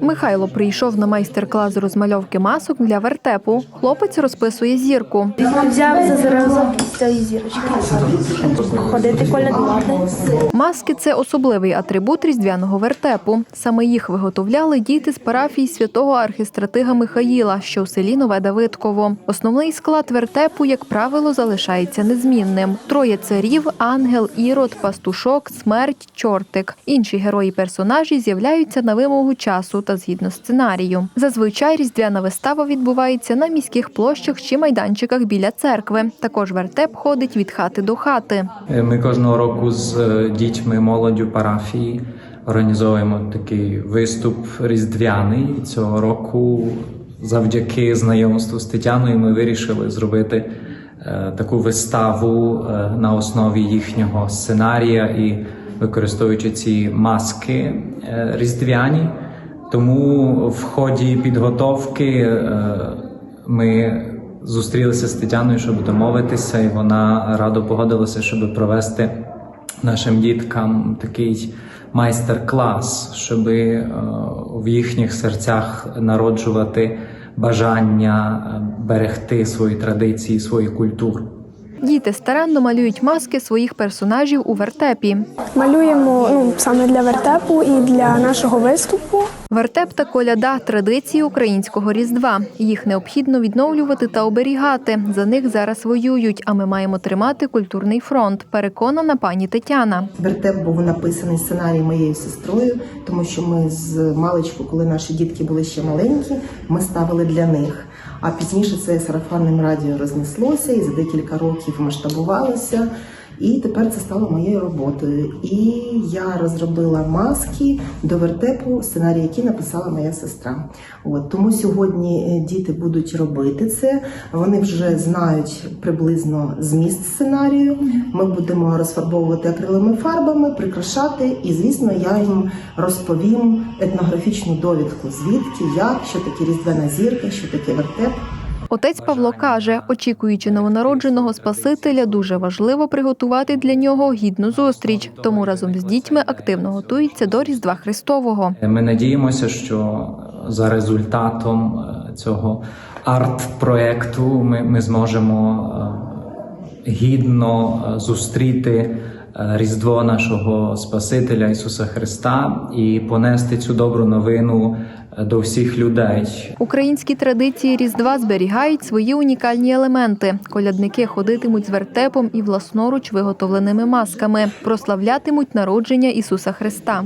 Михайло прийшов на майстер-клас з розмальовки масок для вертепу. Хлопець розписує зірку. Взяв за зразок цієї зірочки. Ходити колядувати. Маски це особливий атрибут різдвяного вертепу. Саме їх виготовляли діти з парафії святого архістратига Михаїла, що в селі Нове Давидково. Основний склад вертепу, як правило, залишається незмінним: троє царів, ангел, ірод, пастушок, смерть, чортик. Інші герої персонажі з'являються на вимогу часу та згідно сценарію. Зазвичай різдвяна вистава відбувається на міських площах чи майданчиках біля церкви. Також вертеп ходить від хати до хати. Е, Ми кожного року з е, дітьми, молоддю парафії організовуємо такий виступ різдвяний. Цього року, завдяки знайомству з Тетяною, ми вирішили зробити е, таку виставу е, на основі їхнього сценарія і використовуючи ці маски е, різдвяні. Тому в ході підготовки е, ми зустрілися з Тетяною, щоб домовитися, і вона радо погодилася, щоб провести нашим діткам такий майстер-клас, щоб е, в їхніх серцях народжувати бажання берегти свої традиції, свою культуру. Діти старанно малюють маски своїх персонажів у вертепі. Малюємо ну, саме для вертепу і для нашого виступу. Вертеп та коляда традиції українського різдва. Їх необхідно відновлювати та оберігати. За них зараз воюють, а ми маємо тримати культурний фронт. Переконана пані Тетяна. Вертеп був написаний сценарій моєю сестрою, тому що ми з маличку, коли наші дітки були ще маленькі, ми ставили для них. А пізніше це сарафанним радіо рознеслося і за декілька років масштабувалося. І тепер це стало моєю роботою. І я розробила маски до вертепу, сценарій, який написала моя сестра. От тому сьогодні е, діти будуть робити це. Вони вже знають приблизно зміст сценарію. Ми будемо розфарбовувати акриловими фарбами, прикрашати, і звісно, я їм розповім етнографічну довідку, звідки, як, що таке різдвяна зірка, що таке вертеп. Отець Павло каже, очікуючи новонародженого Спасителя, дуже важливо приготувати для нього гідну зустріч. Тому разом з дітьми активно готується до Різдва Христового. Ми надіємося, що за результатом е, цього арт-проекту ми, ми зможемо е, гідно е, зустріти Різдво нашого Спасителя Ісуса Христа і понести цю добру новину до всіх людей. Українські традиції Різдва зберігають свої унікальні елементи. Колядники ходитимуть з вертепом і власноруч виготовленими масками, прославлятимуть народження Ісуса Христа.